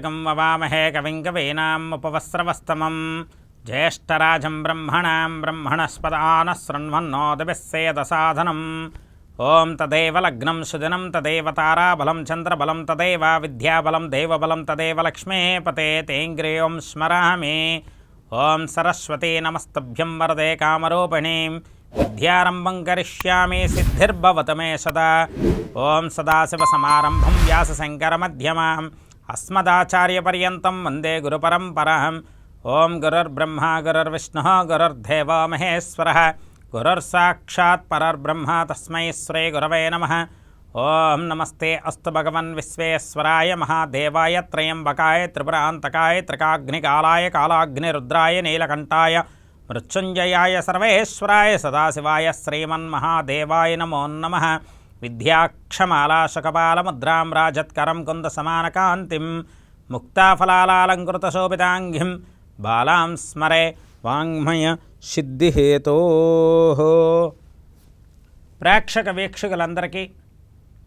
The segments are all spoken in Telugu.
सारथिं ववामहे कविं कवीनाम् उपवस्त्रवस्तमम् ज्येष्ठराजं ब्रह्मणां ब्रह्मणस्पदानः शृण्वन्नो दिविस्सेदसाधनम् तदेव लग्नं सुदिनं तदेव ताराबलं चन्द्रबलं तदेव विद्याबलं देवबलं तदेव लक्ष्मीपते तेङ्ग्रियों स्मरामि ॐ सरस्वती नमस्तभ्यं वरदे कामरूपिणीं विद्यारम्भं करिष्यामि सिद्धिर्भवत मे सदा ॐ सदाशिवसमारम्भं व्यासशङ्करमध्यमाम् अस्मदाचार्यपर्यत वंदे गुरुपरंपरा ओं गुरर्ब्रह्म गुरर्विष्णु गुरर्देव महेश्वर। गुरर्साक्षात्ब्रह्म तस्म तस्मै श्रे गुरवे नमः। नमस्ते अस्त भगवन् महादेवाय त्रयंबकाय त्रिपुरांतकाय त्रिकाग्निकालाय कालाग्निरुद्राय नीलकंठा मृत्युंजयाय सर्वेश्वराय सदाशिवाय श्रीमन्महादेवाय नमो नमः। విద్యాక్షమాలాశకపాలముద్రాం రాజత్కరం కుందసమానకాంతిం ముక్తాఫలాలంకృతశోభితాంఘిం బాలాం స్మరే వాంగ్మయ సిద్ధిహేతో. ప్రేక్షక వీక్షకులందరికీ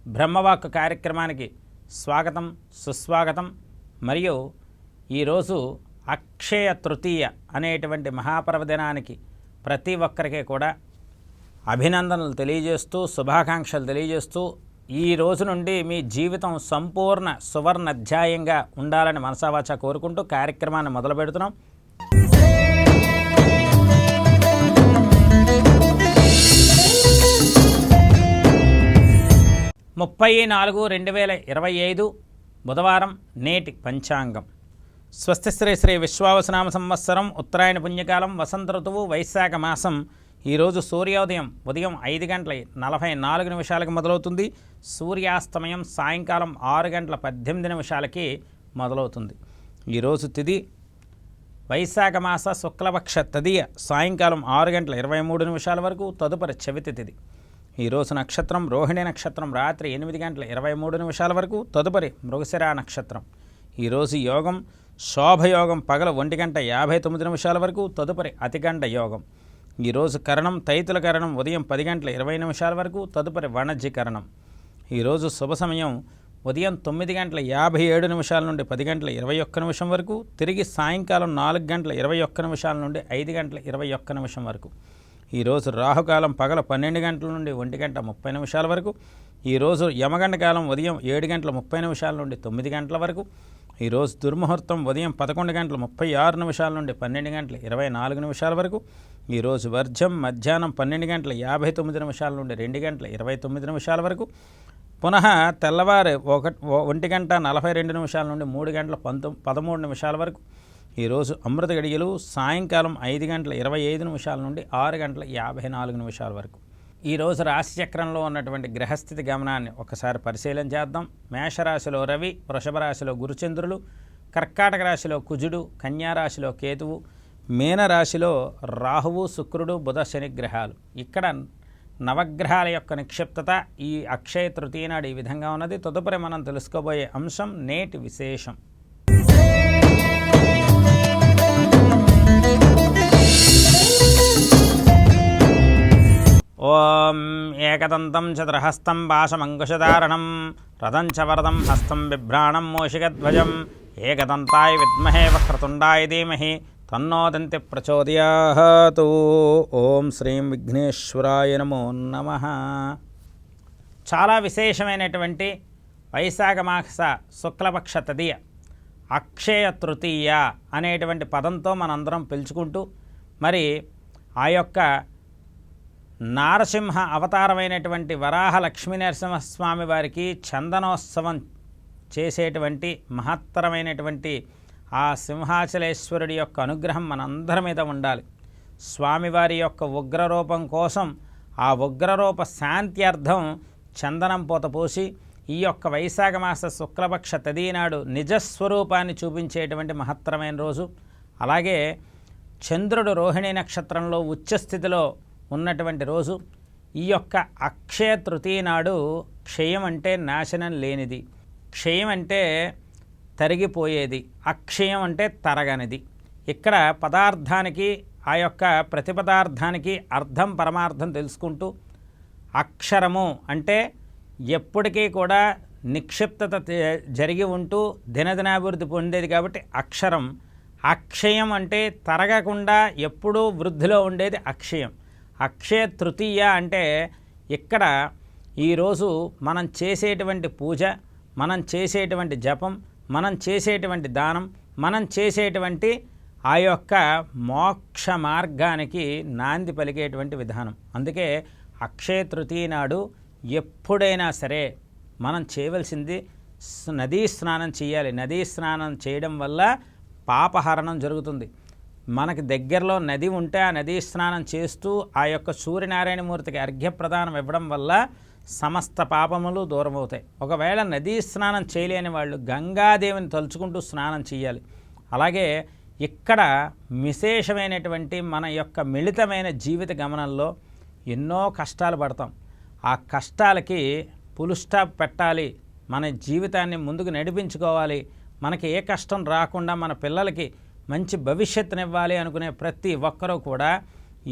బ్రహ్మవాక్ కార్యక్రమానికి స్వాగతం సుస్వాగతం. మరియు ఈరోజు అక్షయ తృతీయ అనేటువంటి మహాపర్వదినానికి ప్రతి ఒక్కరికి కూడా అభినందనలు తెలియజేస్తూ శుభాకాంక్షలు తెలియజేస్తూ ఈ రోజు నుండి మీ జీవితం సంపూర్ణ సువర్ణ అధ్యాయంగా ఉండాలని మనసావాచ కోరుకుంటూ కార్యక్రమాన్ని మొదలు పెడుతున్నాం. ముప్పై నాలుగు రెండు వేల ఇరవై ఐదు బుధవారం నేటి పంచాంగం. స్వస్తి శ్రీ శ్రీ విశ్వావసనామ సంవత్సరం ఉత్తరాయణ పుణ్యకాలం వసంత ఋతువు వైశాఖ మాసం ఈరోజు సూర్యోదయం ఉదయం ఐదు గంటల నలభై నాలుగు నిమిషాలకు మొదలవుతుంది. సూర్యాస్తమయం సాయంకాలం ఆరు గంటల పద్దెనిమిది నిమిషాలకి మొదలవుతుంది. ఈరోజు తిది వైశాఖ మాస శుక్లపక్ష తదియ సాయంకాలం ఆరు గంటల ఇరవై మూడు నిమిషాల వరకు తదుపరి చవితి తిది. ఈరోజు నక్షత్రం రోహిణి నక్షత్రం రాత్రి ఎనిమిది గంటల ఇరవై మూడు నిమిషాల వరకు తదుపరి మృగశిరా నక్షత్రం. ఈరోజు యోగం శోభయోగం పగల ఒంటి గంట యాభై తొమ్మిది నిమిషాల వరకు తదుపరి అతిగండ యోగం. ఈరోజు కరణం తైతుల కరణం ఉదయం పది గంటల ఇరవై నిమిషాల వరకు తదుపరి వణజ్జి కరణం. ఈరోజు శుభ సమయం ఉదయం తొమ్మిది గంటల యాభై ఏడు నిమిషాల నుండి పది గంటల ఇరవై ఒక్క నిమిషం వరకు తిరిగి సాయంకాలం నాలుగు గంటల ఇరవై ఒక్క నిమిషాల నుండి ఐదు గంటల ఇరవై ఒక్క నిమిషం వరకు. ఈరోజు రాహుకాలం పగల పన్నెండు గంటల నుండి ఒంటి గంట ముప్పై నిమిషాల వరకు ఈరోజు యమగండ కాలం ఉదయం ఏడు గంటల ముప్పై నిమిషాల నుండి తొమ్మిది గంటల వరకు ఈరోజు దుర్ముహూర్తం ఉదయం పదకొండు గంటల ముప్పై ఆరు నిమిషాల నుండి పన్నెండు గంటల ఇరవై నాలుగు నిమిషాల వరకు ఈరోజు వర్జం మధ్యాహ్నం పన్నెండు గంటల యాభై తొమ్మిది నిమిషాల నుండి రెండు గంటల ఇరవై తొమ్మిది నిమిషాల వరకు పునః తెల్లవారు ఒక ఒంటి గంట నలభై రెండు నిమిషాల నుండి మూడు గంటల పంతొమ్మిది పదమూడు నిమిషాల వరకు ఈరోజు అమృత గడియలు సాయంకాలం ఐదు గంటల ఇరవై ఐదు నిమిషాల నుండి ఆరు గంటల యాభై నాలుగు నిమిషాల వరకు. ఈరోజు రాశిచక్రంలో ఉన్నటువంటి గ్రహస్థితి గమనాన్ని ఒకసారి పరిశీలన చేద్దాం. మేషరాశిలో రవి వృషభ రాశిలో గురుచంద్రులు కర్కాటక రాశిలో కుజుడు కన్యారాశిలో కేతువు మీనరాశిలో రాహువు శుక్రుడు బుధ శని గ్రహాలు. ఇక్కడ నవగ్రహాల యొక్క నిక్షిప్తత ఈ అక్షయ తృతీయ నాడు ఈ విధంగా ఉన్నది. తదుపరి మనం తెలుసుకోబోయే అంశం నేటి విశేషం. ఓం ఏకదంతం చతుర్హస్తం భాషమంకుశధారణం రథం చ వరదం హస్తం బిభ్రాణం మూషికధ్వజం ఏకదంతాయ విద్మహే వక్రతుండాయ ధీమహి తన్నోదంతి ప్రచోదయాతు ఓం శ్రీం విఘ్నేశ్వరాయ నమో నమ. చాలా విశేషమైనటువంటి వైశాఖ మాస శుక్లపక్ష తదియ అక్షయ తృతీయ అనేటువంటి పదంతో మనందరం పిలుచుకుంటూ మరి ఆ యొక్క నారసింహ అవతారమైనటువంటి వరాహ లక్ష్మీ నరసింహస్వామి వారికి చందనోత్సవం చేసేటువంటి మహత్తరమైనటువంటి ఆ సింహాచలేశ్వరుడి యొక్క అనుగ్రహం మనందరి మీద ఉండాలి. స్వామివారి యొక్క ఉగ్రరూపం కోసం ఆ ఉగ్రరూప శాంతి అర్థం చందనం పూత పోసి ఈ యొక్క వైశాఖ మాస శుక్లపక్ష తదీనాడు నిజస్వరూపాన్ని చూపించేటువంటి మహత్తరమైన రోజు. అలాగే చంద్రుడు రోహిణి నక్షత్రంలో ఉచ్చస్థితిలో ఉన్నటువంటి రోజు ఈ యొక్క అక్షయ తృతీయ నాడు క్షయం అంటే నాశనం లేనిది. క్షయం అంటే తరిగిపోయేది. అక్షయం అంటే తరగనిది. ఇక్కడ పదార్థానికి ఆ యొక్క ప్రతి పదార్థానికి అర్థం పరమార్థం తెలుసుకుంటూ అక్షరము అంటే ఎప్పటికీ కూడా నిక్షిప్తత జరిగి ఉంటూ దినదినాభివృద్ధి పొందేది కాబట్టి అక్షరం. అక్షయం అంటే తరగకుండా ఎప్పుడూ వృద్ధిలో ఉండేది అక్షయం. అక్షయ తృతీయ అంటే ఇక్కడ ఈరోజు మనం చేసేటువంటి పూజ మనం చేసేటువంటి జపం మనం చేసేటువంటి దానం మనం చేసేటువంటి ఆ యొక్క మోక్ష మార్గానికి నాంది పలికేటువంటి విధానం. అందుకే అక్షయ తృతీయ నాడు ఎప్పుడైనా సరే మనం చేయవలసింది నదీ స్నానం చేయాలి. నదీ స్నానం చేయడం వల్ల పాపహరణం జరుగుతుంది. మనకి దగ్గరలో నది ఉంటే ఆ నదీ స్నానం చేస్తూ ఆ యొక్క సూర్యనారాయణమూర్తికి అర్ఘ్యప్రదానం ఇవ్వడం వల్ల సమస్త పాపములు దూరమవుతాయి. ఒకవేళ నదీ స్నానం చేయలేని వాళ్ళు గంగాదేవిని తలుచుకుంటూ స్నానం చేయాలి. అలాగే ఇక్కడ విశేషమైనటువంటి మన యొక్క మిళితమైన జీవిత గమనంలో ఎన్నో కష్టాలు పడతాం. ఆ కష్టాలకి పులు స్టాప్ పెట్టాలి. మన జీవితాన్ని ముందుకు నడిపించుకోవాలి. మనకి ఏ కష్టం రాకుండా మన పిల్లలకి మంచి భవిష్యత్తునివ్వాలి అనుకునే ప్రతి ఒక్కరూ కూడా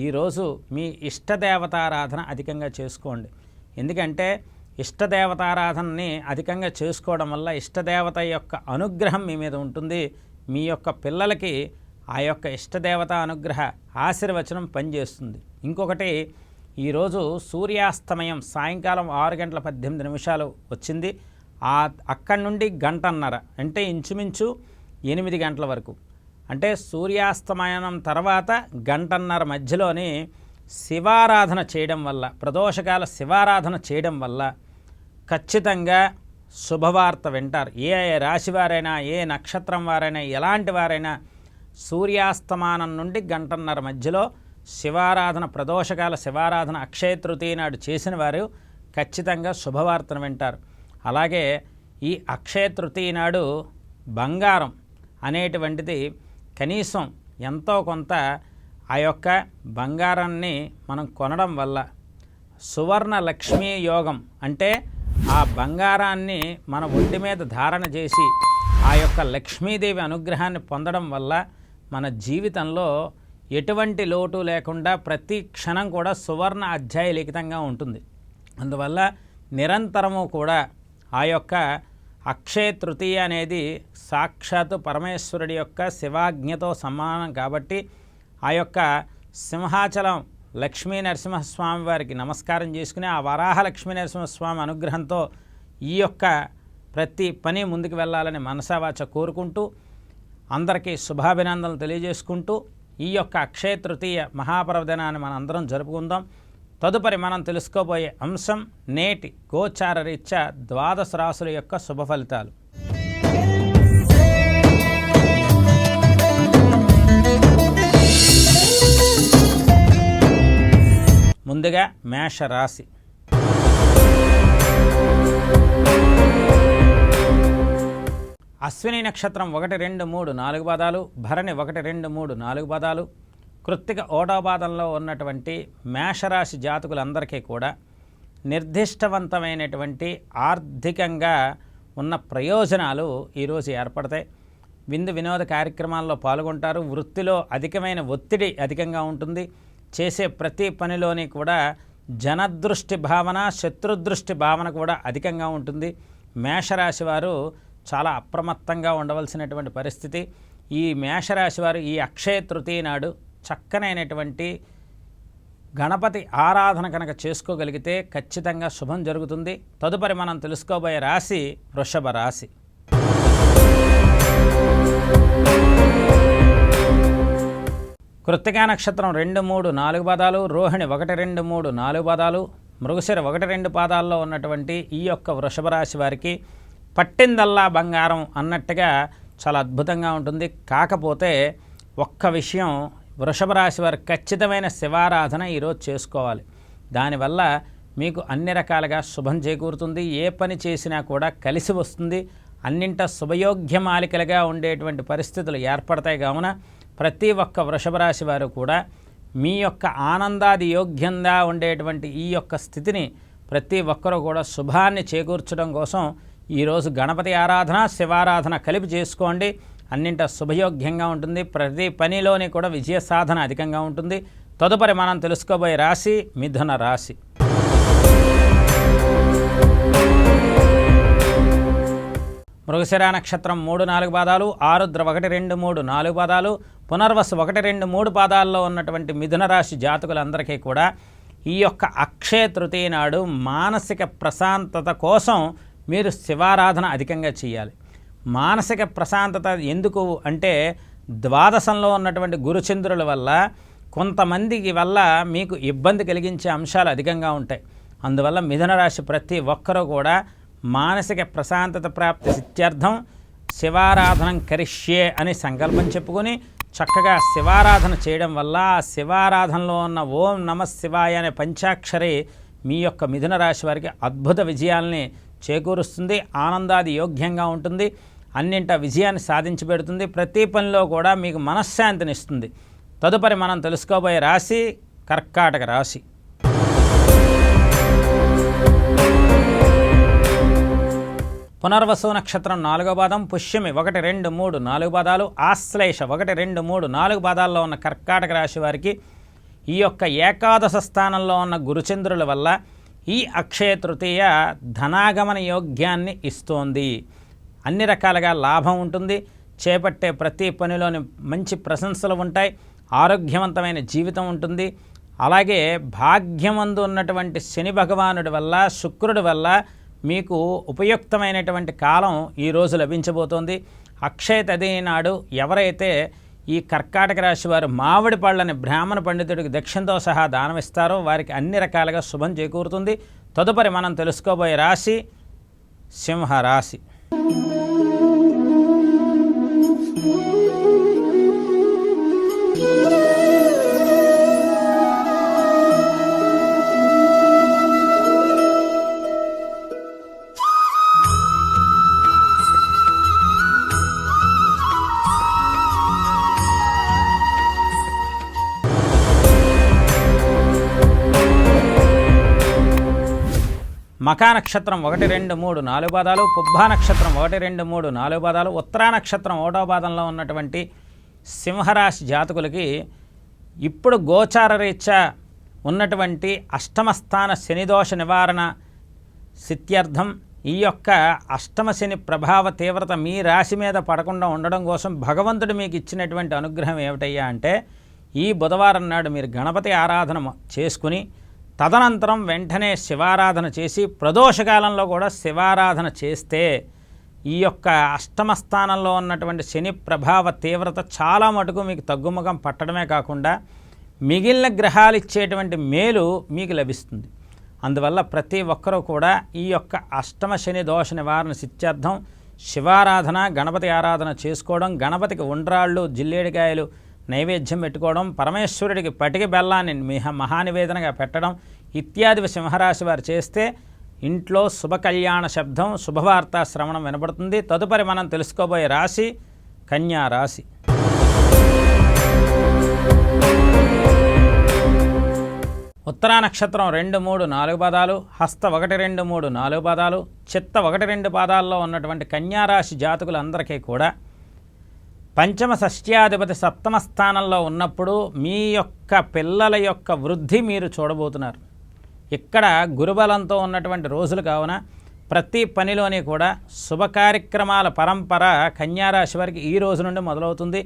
ఈరోజు మీ ఇష్టదేవతారాధన అధికంగా చేసుకోండి. ఎందుకంటే ఇష్టదేవతారాధనని అధికంగా చేసుకోవడం వల్ల ఇష్టదేవత యొక్క అనుగ్రహం మీ మీద ఉంటుంది. మీ యొక్క పిల్లలకి ఆ యొక్క ఇష్టదేవత అనుగ్రహ ఆశీర్వచనం పనిచేస్తుంది. ఇంకొకటి ఈరోజు సూర్యాస్తమయం సాయంకాలం ఆరు గంటల పద్దెనిమిది నిమిషాలు వచ్చింది. ఆ అక్కడి నుండి గంటన్నర అంటే ఇంచుమించు ఎనిమిది గంటల వరకు. అంటే సూర్యాస్తమయనం తర్వాత గంటన్నర మధ్యలోని శివారాధన చేయడం వల్ల ప్రదోషకాల శివారాధన చేయడం వల్ల ఖచ్చితంగా శుభవార్త వింటారు. ఏ రాశి వారైనా ఏ నక్షత్రం వారైనా ఎలాంటి వారైనా సూర్యాస్తమానం నుండి గంటన్నర మధ్యలో శివారాధన ప్రదోషకాల శివారాధన అక్షయ తృతీయ నాడు చేసిన వారు ఖచ్చితంగా శుభవార్తను వింటారు. అలాగే ఈ అక్షయ తృతీయ నాడు బంగారం అనేటువంటిది కనీసం ఎంతో కొంత ఆ యొక్క బంగారాన్ని మనం కొనడం వల్ల సువర్ణ లక్ష్మీ యోగం అంటే ఆ బంగారాన్ని మన ఒంటి మీద ధారణ చేసి ఆ యొక్క లక్ష్మీదేవి అనుగ్రహాన్ని పొందడం వల్ల మన జీవితంలో ఎటువంటి లోటు లేకుండా ప్రతి క్షణం కూడా సువర్ణ అధ్యాయ లిఖితంగా ఉంటుంది. అందువల్ల నిరంతరము కూడా ఆ యొక్క అక్షయ తృతీయ అనేది సాక్షాత్ పరమేశ్వరుడి యొక్క శివాజ్ఞతో సమానం కాబట్టి ఆ యొక్క సింహాచలం లక్ష్మీ నరసింహస్వామి వారికి నమస్కారం చేసుకుని ఆ వరాహ లక్ష్మీ నరసింహస్వామి అనుగ్రహంతో ఈ యొక్క ప్రతి పని ముందుకు వెళ్ళాలని మనసావాచ కోరుకుంటూ అందరికీ శుభాభినందనలు తెలియజేసుకుంటూ ఈ యొక్క అక్షయ తృతీయ మహాపర్వదినాన్ని మనం అందరం జరుపుకుందాం. తదుపరి మనం తెలుసుకోబోయే అంశం నేటి గోచార రీత్యా ద్వాదశ రాసుల యొక్క శుభ ఫలితాలు. ముందుగా మేషరాశి అశ్విని నక్షత్రం ఒకటి రెండు మూడు నాలుగు పాదాలు భరణి ఒకటి రెండు మూడు నాలుగు పాదాలు. కృత్తిక ఓటో పాదంలో ఉన్నటువంటి మేషరాశి జాతకులందరికీ కూడా నిర్దిష్టవంతమైనటువంటి ఆర్థికంగా ఉన్న ప్రయోజనాలు ఈరోజు ఏర్పడతాయి. విందు వినోద కార్యక్రమాల్లో పాల్గొంటారు. వృత్తిలో అధికమైన ఒత్తిడి అధికంగా ఉంటుంది. చేసే ప్రతి పనిలోని కూడా జనదృష్టి భావన శత్రుదృష్టి భావన కూడా అధికంగా ఉంటుంది. మేషరాశి వారు చాలా అప్రమత్తంగా ఉండవలసినటువంటి పరిస్థితి. ఈ మేషరాశి వారు ఈ అక్షయ తృతీయ నాడు చక్కనైనటువంటి గణపతి ఆరాధన కనుక చేసుకోగలిగితే ఖచ్చితంగా శుభం జరుగుతుంది. తదుపరి మనం తెలుసుకోబోయే రాశి వృషభ రాశి. కృత్తికా నక్షత్రం రెండు మూడు నాలుగు పాదాలు రోహిణి ఒకటి రెండు మూడు నాలుగు పాదాలు మృగశిర ఒకటి రెండు పాదాల్లో ఉన్నటువంటి ఈ యొక్క వృషభ రాశి వారికి పట్టిందల్లా బంగారం అన్నట్టుగా చాలా అద్భుతంగా ఉంటుంది. కాకపోతే ఒక్క విషయం వృషభ రాశి వారు ఖచ్చితమైన శివారాధన ఈరోజు చేసుకోవాలి. దానివల్ల మీకు అన్ని రకాలుగా శుభం చేకూరుతుంది. ఏ పని చేసినా కూడా కలిసి వస్తుంది. అన్నింట శుభయోగ్యమాలికలుగా ఉండేటువంటి పరిస్థితులు ఏర్పడతాయి. కావున ప్రతి ఒక్క వృషభ రాశి వారు కూడా మీ యొక్క ఆనందాది యోగ్యంగా ఉండేటువంటి ఈ యొక్క స్థితిని ప్రతి ఒక్కరూ కూడా శుభాన్ని చేకూర్చడం కోసం ఈరోజు గణపతి ఆరాధన శివారాధన కలిపి చేసుకోండి. అన్నింట శుభయోగ్యంగా ఉంటుంది. ప్రతి పనిలోని కూడా విజయ సాధన అధికంగా ఉంటుంది. తదుపరి మనం తెలుసుకోబోయే రాశి మిథున రాశి. మృగశిర నక్షత్రం మూడు నాలుగు పాదాలు ఆరుద్ర ఒకటి రెండు మూడు నాలుగు పాదాలు పునర్వసు ఒకటి రెండు మూడు పాదాల్లో ఉన్నటువంటి మిథున రాశి జాతకులందరికీ కూడా ఈ యొక్క అక్షయ తృతీయ నాడు మానసిక ప్రశాంతత కోసం మీరు శివారాధన అధికంగా చేయాలి. మానసిక ప్రశాంతత ఎందుకు అంటే ద్వాదశంలో ఉన్నటువంటి గురుచంద్రుల వల్ల కొంతమందికి వల్ల మీకు ఇబ్బంది కలిగించే అంశాలు అధికంగా ఉంటాయి. అందువల్ల మిథున రాశి ప్రతి ఒక్కరూ కూడా మానసిక ప్రశాంతత ప్రాప్తి సిత్యర్థం శివారాధనం కరిష్యే అని సంకల్పం చెప్పుకొని చక్కగా శివారాధన చేయడం వల్ల ఆ శివారాధనలో ఉన్న ఓం నమ శివాయ అనే పంచాక్షరి మీ యొక్క మిథున రాశి వారికి అద్భుత విజయాల్ని చేకూరుస్తుంది ఆనందాది యోగ్యంగా ఉంటుంది అన్నింట విజయాన్ని సాధించి పెడుతుంది ప్రతి పనిలో కూడా మీకు మనశ్శాంతిని ఇస్తుంది తదుపరి మనం తెలుసుకోబోయే రాశి కర్కాటక రాశి. పునర్వసు నక్షత్రం నాలుగో పాదం పుష్యమి ఒకటి రెండు మూడు నాలుగు పాదాలు ఆశ్లేష ఒకటి రెండు మూడు నాలుగు పాదాల్లో ఉన్న కర్కాటక రాశి వారికి ఈ యొక్క ఏకాదశ స్థానంలో ఉన్న గురుచంద్రుల వల్ల ఈ అక్షయ తృతీయ ధనాగమన యోగ్యాన్ని ఇస్తోంది. అన్ని రకాలుగా లాభం ఉంటుంది. చేపట్టే ప్రతి పనిలోని మంచి ప్రశంసలు ఉంటాయి. ఆరోగ్యవంతమైన జీవితం ఉంటుంది. అలాగే భాగ్యమందు ఉన్నటువంటి శని భగవానుడి వల్ల శుక్రుడి వల్ల మీకు ఉపయుక్తమైనటువంటి కాలం ఈరోజు లభించబోతోంది. అక్షయ తది నాడు ఎవరైతే ఈ కర్కాటక రాశి వారు మామిడి పళ్ళని బ్రాహ్మణ పండితుడికి దక్షిణతో సహా దానమిస్తారో వారికి అన్ని రకాలుగా శుభం చేకూరుతుంది. తదుపరి మనం తెలుసుకోబోయే రాశి సింహరాశి. మకా నక్షత్రం ఒకటి రెండు మూడు నాలుగు పాదాలు పుబ్బా నక్షత్రం ఒకటి రెండు మూడు నాలుగు పాదాలు ఉత్తరా నక్షత్రం ఒకటో పాదంలో ఉన్నటువంటి సింహరాశి జాతకులకి ఇప్పుడు గోచార రీత్యా ఉన్నటువంటి అష్టమస్థాన శనిదోష నివారణ సిత్యర్థం. ఈ యొక్క అష్టమ శని ప్రభావ తీవ్రత మీ రాశి మీద పడకుండా ఉండడం కోసం భగవంతుడు మీకు ఇచ్చినటువంటి అనుగ్రహం ఏమిటయ్యా అంటే ఈ బుధవారం నాడు మీరు గణపతి ఆరాధన చేసుకుని తదనంతరం వెంటనే శివారాధన చేసి ప్రదోషకాలంలో కూడా శివారాధన చేస్తే ఈ యొక్క అష్టమ స్థానంలో ఉన్నటువంటి శని ప్రభావ తీవ్రత చాలా మటుకు మీకు తగ్గుముఖం పట్టడమే కాకుండా మిగిలిన గ్రహాలు ఇచ్చేటువంటి మేలు మీకు లభిస్తుంది. అందువల్ల ప్రతి ఒక్కరూ కూడా ఈ యొక్క అష్టమ శని దోష నివారణ సిత్యర్థం శివారాధన గణపతి ఆరాధన చేసుకోవడం గణపతికి ఉండ్రాళ్ళు జిల్లేడికాయలు నైవేద్యం పెట్టుకోవడం పరమేశ్వరుడికి పటిక బెల్లాన్ని మిహ మహానివేదనగా పెట్టడం ఇత్యాది సింహరాశి వారు చేస్తే ఇంట్లో శుభకళ్యాణ శబ్దం శుభవార్త శ్రవణం వినబడుతుంది. తదుపరి మనం తెలుసుకోబోయే రాశి కన్యా రాశి. ఉత్తరా నక్షత్రం రెండు మూడు నాలుగు పాదాలు హస్త ఒకటి రెండు మూడు నాలుగు పాదాలు చిత్త ఒకటి రెండు పాదాల్లో ఉన్నటువంటి కన్యారాశి జాతకులందరికీ కూడా పంచమ షష్ట్యాధిపతి సప్తమ స్థానంలో ఉన్నప్పుడు మీ యొక్క పిల్లల యొక్క వృద్ధి మీరు చూడబోతున్నారు. ఇక్కడ గురుబలంతో ఉన్నటువంటి రోజులు కావున ప్రతి పనిలోని కూడా శుభ కార్యక్రమాల పరంపర కన్యారాశి వారికి ఈ రోజు నుండి మొదలవుతుంది.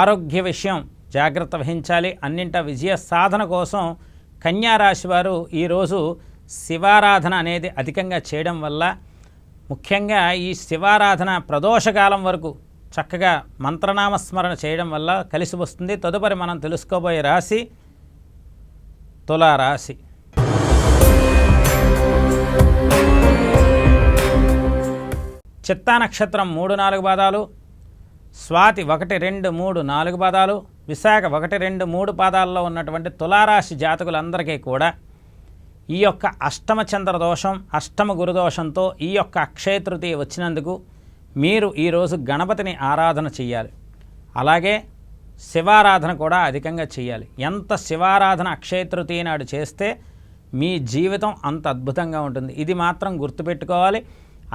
ఆరోగ్య విషయం జాగ్రత్త వహించాలి. అన్నింట విజయ సాధన కోసం కన్యారాశి వారు ఈరోజు శివారాధన అనేది అధికంగా చేయడం వల్ల ముఖ్యంగా ఈ శివారాధన ప్రదోషకాలం వరకు చక్కగా మంత్రనామస్మరణ చేయడం వల్ల కలిసి వస్తుంది. తదుపరి మనం తెలుసుకోబోయే రాశి తులారాశి. చిత్తా నక్షత్రం మూడు నాలుగు పాదాలు స్వాతి ఒకటి రెండు మూడు నాలుగు పాదాలు విశాఖ ఒకటి రెండు మూడు పాదాల్లో ఉన్నటువంటి తులారాశి జాతకులందరికీ కూడా ఈ యొక్క అష్టమ చంద్ర దోషం అష్టమ గురుదోషంతో ఈ యొక్క అక్షయ తృతీయ వచ్చినందుకు మీరు ఈరోజు గణపతిని ఆరాధన చెయ్యాలి. అలాగే శివారాధన కూడా అధికంగా చేయాలి ఎంత శివారాధన అక్షయ తృతీయ నాడు చేస్తే మీ జీవితం అంత అద్భుతంగా ఉంటుంది. ఇది మాత్రం గుర్తుపెట్టుకోవాలి.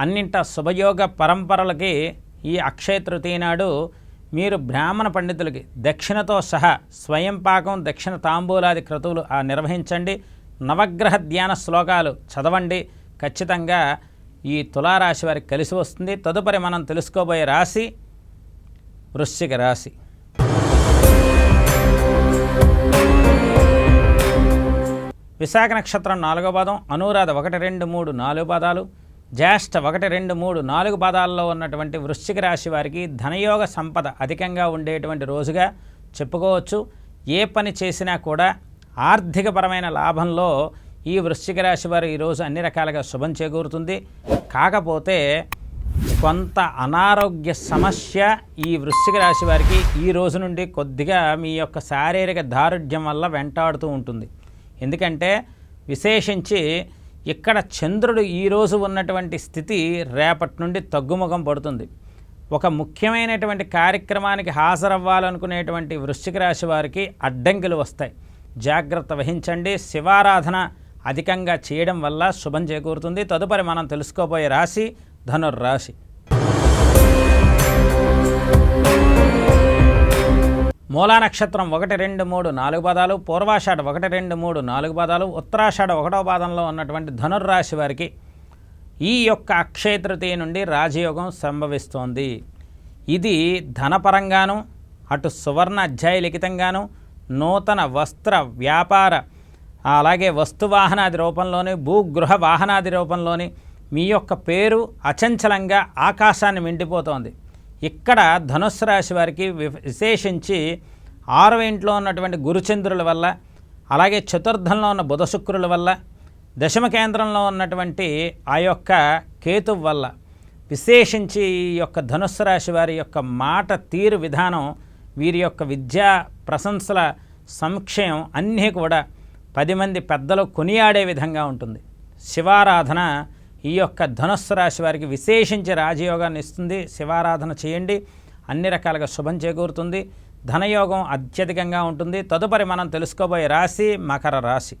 అన్నింట శుభయోగ పరంపరలకి ఈ అక్షయ తృతీయ నాడు మీరు బ్రాహ్మణ పండితులకి దక్షిణతో సహా స్వయం పాకం దక్షిణ తాంబూలాది క్రతువులు నిర్వహించండి. నవగ్రహ ధ్యాన శ్లోకాలు చదవండి. ఖచ్చితంగా ఈ తులారాశి వారికి కలిసి వస్తుంది. తదుపరి మనం తెలుసుకోబోయే రాశి వృశ్చిక రాశి. విశాఖ నక్షత్రం నాలుగో పాదం అనురాధ ఒకటి రెండు మూడు నాలుగు పాదాలు జ్యేష్ఠ ఒకటి రెండు మూడు నాలుగు పాదాల్లో ఉన్నటువంటి వృశ్చిక రాశి వారికి ధనయోగ సంపద అధికంగా ఉండేటువంటి రోజుగా చెప్పుకోవచ్చు. ఏ పని చేసినా కూడా ఆర్థికపరమైన లాభంలో ఈ వృశ్చిక రాశి వారు ఈరోజు అన్ని రకాలుగా శుభం చేకూరుతుంది. కాకపోతే కొంత అనారోగ్య సమస్య ఈ వృశ్చిక రాశి వారికి ఈ రోజు నుండి కొద్దిగా మీ యొక్క శారీరక దారుఢ్యం వల్ల వెంటాడుతూ ఉంటుంది. ఎందుకంటే విశేషించి ఇక్కడ చంద్రుడు ఈరోజు ఉన్నటువంటి స్థితి రేపటి నుండి తగ్గుముఖం పడుతుంది. ఒక ముఖ్యమైనటువంటి కార్యక్రమానికి హాజరవ్వాలనుకునేటువంటి వృశ్చిక రాశి వారికి అడ్డంకులు వస్తాయి. జాగ్రత్త వహించండి. శివారాధన అధికంగా చేయడం వల్ల శుభం చేకూరుతుంది. తదుపరి మనం తెలుసుకోబోయే రాశి ధనుర్రాశి. మూలా నక్షత్రం ఒకటి రెండు మూడు నాలుగు పదాలు పూర్వాషాఢ ఒకటి రెండు మూడు నాలుగు పదాలు ఉత్తరాషాఢ ఒకటవ పాదంలో ఉన్నటువంటి ధనుర్రాశి వారికి ఈ యొక్క అక్షయ తృతీయ నుండి రాజయోగం సంభవిస్తోంది. ఇది ధనపరంగాను అటు సువర్ణ అధ్యాయ లిఖితంగాను నూతన వస్త్ర వ్యాపార అలాగే వస్తువాహనాది రూపంలోని భూగృహ వాహనాది రూపంలోని మీ యొక్క పేరు అచంచలంగా ఆకాశాన్ని మిండిపోతోంది. ఇక్కడ ధనుస్సు రాశి వారికి వి- విశేషించి ఆరవ ఇంట్లో ఉన్నటువంటి గురుచంద్రుల వల్ల అలాగే చతుర్థంలో ఉన్న బుధ శుక్రుల వల్ల దశమ కేంద్రంలో ఉన్నటువంటి ఆ యొక్క కేతు వల్ల. విశేషించి ఈ యొక్క ధనుస్సు రాశి వారి యొక్క మాట తీరు విధానం వీరి యొక్క విద్యా ప్రశంసల సంక్షయం అన్నీ కూడా పది మంది పెద్దలు కొనియాడే విధంగా ఉంటుంది. శివారాధన ఈ యొక్క ధనుస్సు రాశి వారికి విశేషించి రాజయోగాన్ని ఇస్తుంది. శివారాధన చేయండి. అన్ని రకాలుగా శుభం చేకూరుతుంది. ధనయోగం అత్యధికంగా ఉంటుంది. తదుపరి మనం తెలుసుకోబోయే రాశి మకర రాశి.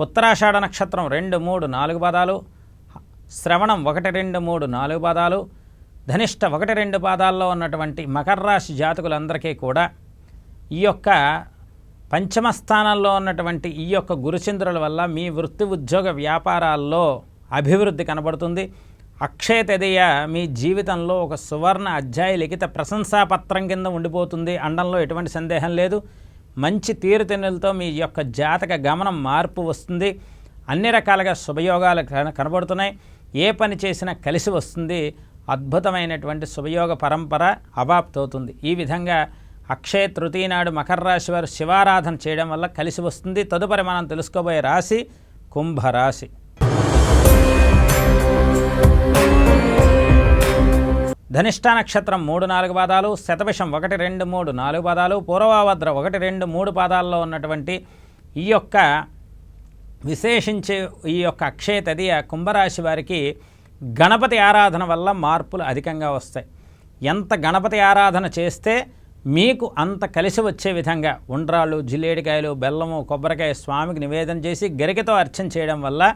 ఉత్తరాషాఢ నక్షత్రం రెండు మూడు నాలుగు పదాలు. శ్రవణం ఒకటి రెండు మూడు నాలుగు పదాలు. ధనిష్ట ఒకటి రెండు పాదాల్లో ఉన్నటువంటి మకర రాశి జాతకులందరికీ కూడా ఈ యొక్క పంచమ స్థానంలో ఉన్నటువంటి ఈ యొక్క గురుచంద్రుల వల్ల మీ వృత్తి ఉద్యోగ వ్యాపారాల్లో అభివృద్ధి కనబడుతుంది. అక్షయ తదియ మీ జీవితంలో ఒక సువర్ణ అధ్యాయ లిఖిత ప్రశంసాపత్రం కింద ఉండిపోతుంది. అండంలో ఎటువంటి సందేహం లేదు. మంచి తీరుతెన్నులతో మీ యొక్క జాతక గమనం మార్పు వస్తుంది. అన్ని రకాలుగా శుభయోగాలు కన- కనబడుతున్నాయి. ఏ పని చేసినా కలిసి వస్తుంది. అద్భుతమైనటువంటి శుభయోగ పరంపర అవాప్తవుతుంది ఈ విధంగా అక్షయ తృతీయ నాడు మకర రాశి వారు శివారాధన చేయడం వల్ల కలిసి వస్తుంది. తదుపరి మనం తెలుసుకోబోయే రాశి కుంభరాశి. ధనిష్ట నక్షత్రం మూడు నాలుగు పాదాలు శతభిషం ఒకటి రెండు మూడు నాలుగు పాదాలు పూర్వభద్ర ఒకటి రెండు మూడు పాదాల్లో ఉన్నటువంటి ఈ యొక్క విశేషించే ఈ యొక్క అక్షయ తదియ కుంభరాశి వారికి గణపతి ఆరాధన వల్ల మార్పులు అధికంగా వస్తాయి. ఎంత గణపతి ఆరాధన చేస్తే మీకు అంత కలిసి వచ్చే విధంగా ఉండ్రాళ్ళు జిల్లేడికాయలు బెల్లము కొబ్బరికాయ స్వామికి నివేదన చేసి గరికతో అర్చన చేయడం వల్ల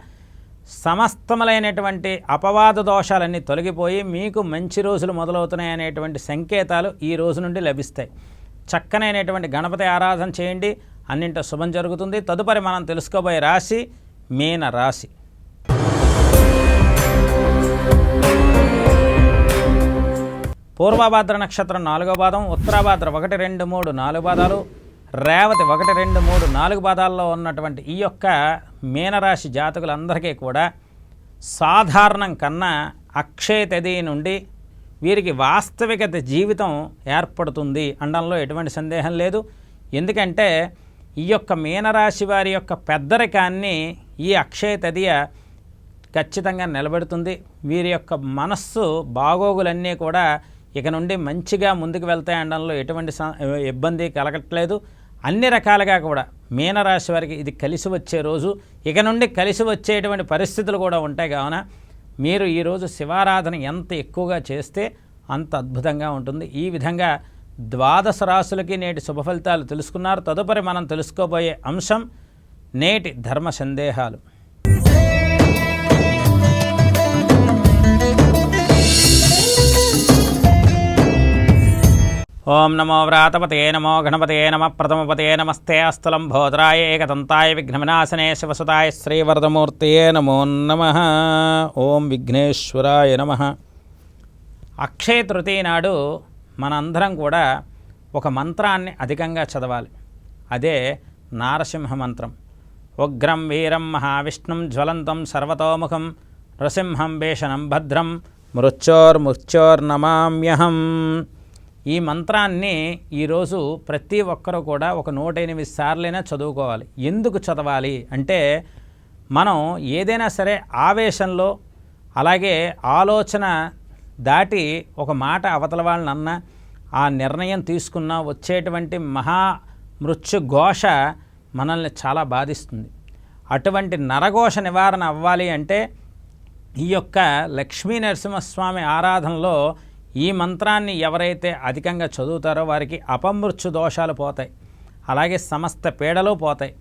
సమస్తములైనటువంటి అపవాద దోషాలన్నీ తొలగిపోయి మీకు మంచి రోజులు మొదలవుతున్నాయి అనేటువంటి సంకేతాలు ఈ రోజు నుండి లభిస్తాయి. చక్కనైనటువంటి గణపతి ఆరాధన చేయండి. అన్నింట శుభం జరుగుతుంది. తదుపరి మనం తెలుసుకోబోయే రాశి మీన రాశి పూర్వభాద్ర నక్షత్రం నాలుగో పాదం ఉత్తరాభాద్ర ఒకటి రెండు మూడు నాలుగు పాదాలు రేవతి ఒకటి రెండు మూడు నాలుగు పాదాల్లో ఉన్నటువంటి ఈ యొక్క మీనరాశి జాతకులందరికీ కూడా సాధారణం కన్నా అక్షయ తది నుండి వీరికి వాస్తవికత జీవితం ఏర్పడుతుంది అనడంలో ఎటువంటి సందేహం లేదు. ఎందుకంటే ఈ యొక్క మీనరాశి వారి యొక్క పెద్దరికాన్ని ఈ అక్షయ తదియ ఖచ్చితంగా నిలబెడుతుంది. వీరి యొక్క మనస్సు బాగోగులన్నీ కూడా ఇక నుండి మంచిగా ముందుకు వెళ్తాయి అనడంలో ఎటువంటి ఇబ్బంది కలగట్లేదు. అన్ని రకాలుగా కూడా మీనరాశి వారికి ఇది కలిసి వచ్చే రోజు. ఇక నుండి కలిసి వచ్చేటువంటి పరిస్థితులు కూడా ఉంటాయి కావున మీరు ఈరోజు శివారాధన ఎంత ఎక్కువగా చేస్తే అంత అద్భుతంగా ఉంటుంది. ఈ విధంగా ద్వాదశ రాశులకి నేటి శుభ ఫలితాలు తెలుసుకున్నారు. తదుపరి మనం తెలుసుకోబోయే అంశం నేటి ధర్మ సందేహాలు. ఓం నమో వ్రాతపతే నమో గణపతే నమ ప్రథమపతే నమస్తే అస్థలం భోదరాయ ఏకదంతాయ విఘ్నవినాశనే శివసుతాయ శ్రీవరదమూర్తయే నమో నమ. ఓం విఘ్నేశ్వరాయ నమ. అక్షయ తృతీయ నాడు మనందరం కూడా ఒక మంత్రాన్ని అధికంగా చదవాలి. అదే నారసింహ మంత్రం. ఉగ్రం వీరం మహావిష్ణుం జ్వలంతం సర్వతోముఖం నృసింహం భీషణం భద్రం మృత్యోర్మృత్యోర్నమామ్యహం. ఈ మంత్రాన్ని ఈరోజు ప్రతి ఒక్కరూ కూడా ఒక నూట ఎనిమిది సార్లైనా చదువుకోవాలి. ఎందుకు చదవాలి? అంటే మనం ఏదైనా సరే ఆవేశంలో అలాగే ఆలోచన దాటి ఒక మాట అవతల వాళ్ళని అన్న ఆ నిర్ణయం తీసుకున్న వచ్చేటువంటి మహా మృత్యు ఘోష మనల్ని చాలా బాధిస్తుంది. అటువంటి నరఘోష నివారణ అవ్వాలి అంటే ఈ యొక్క లక్ష్మీ నరసింహస్వామి ఆరాధనలో ఈ మంత్రాన్ని ఎవరైతే అధికంగా చదువుతారో వారికి అపమృత్యు దోషాలు పోతాయి. అలాగే సమస్త పీడలు పోతాయి.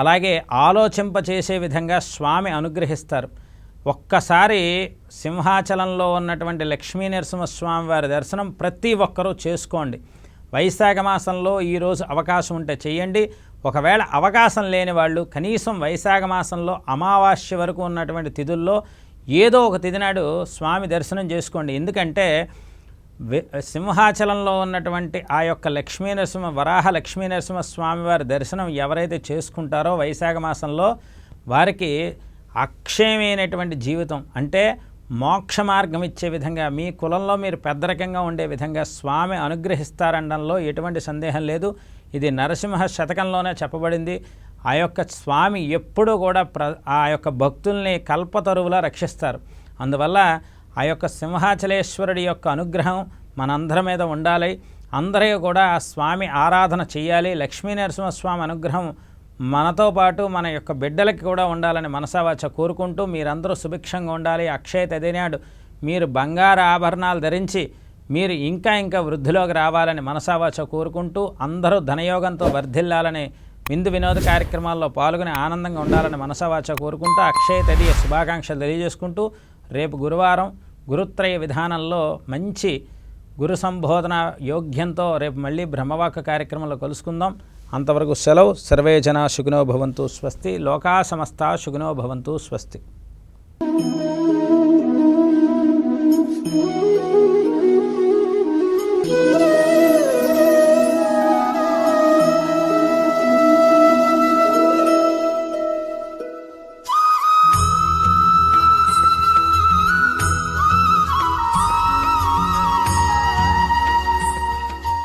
అలాగే ఆలోచింపచేసే విధంగా స్వామి అనుగ్రహిస్తారు. ఒక్కసారి సింహాచలంలో ఉన్నటువంటి లక్ష్మీ నరసింహస్వామి వారి దర్శనం ప్రతి ఒక్కరూ చేసుకోండి. వైశాఖ మాసంలో ఈరోజు అవకాశం ఉంటే చేయండి. ఒకవేళ అవకాశం లేని వాళ్ళు కనీసం వైశాఖ మాసంలో అమావాస్య వరకు ఉన్నటువంటి తిథుల్లో ఏదో ఒక తిథినాడు స్వామి దర్శనం చేసుకోండి. ఎందుకంటే సింహాచలంలో ఉన్నటువంటి ఆ యొక్క లక్ష్మీ నరసింహ వరాహ లక్ష్మీ నరసింహ స్వామి వారి దర్శనం ఎవరైతే చేసుకుంటారో వైశాఖ మాసంలో వారికి అక్షయమైనటువంటి జీవితం. అంటే మోక్ష మార్గం ఇచ్చే విధంగా మీ కులంలో మీరు పెద్దరకంగా ఉండే విధంగా స్వామి అనుగ్రహిస్తారనడంలో ఎటువంటి సందేహం లేదు. ఇది నరసింహ శతకంలోనే చెప్పబడింది. ఆ యొక్క స్వామి ఎప్పుడూ కూడా ప్ర ఆ యొక్క భక్తుల్ని కల్పతరువులా రక్షిస్తారు. అందువల్ల ఆ యొక్క సింహాచలేశ్వరుడి యొక్క అనుగ్రహం మనందరి మీద ఉండాలి. అందరూ కూడా ఆ స్వామి ఆరాధన చేయాలి. లక్ష్మీ నరసింహస్వామి అనుగ్రహం మనతో పాటు మన యొక్క బిడ్డలకి కూడా ఉండాలని మనసావాచ కోరుకుంటూ మీరందరూ సుభిక్షంగా ఉండాలి. అక్షయ తదినాడు మీరు బంగారు ఆభరణాలు ధరించి మీరు ఇంకా ఇంకా వృద్ధిలోకి రావాలని మనసావాచ కోరుకుంటూ అందరూ ధనయోగంతో వర్ధిల్లాలని విందు వినోద కార్యక్రమాల్లో పాల్గొని ఆనందంగా ఉండాలని మనసావాచ కోరుకుంటూ అక్షయ తదియ శుభాకాంక్షలు తెలియజేసుకుంటూ రేపు గురువారం గురుత్రయ విధానంలో మంచి గురు సంబోధన యోగ్యంతో రేపు మళ్ళీ బ్రహ్మవాక కార్యక్రమంలో కలుసుకుందాం. అంతవరకు సెలవు. సర్వే జనా శుగునో భవంతు స్వస్తి. లోకా సమస్త శుగునో భవంతు స్వస్తి.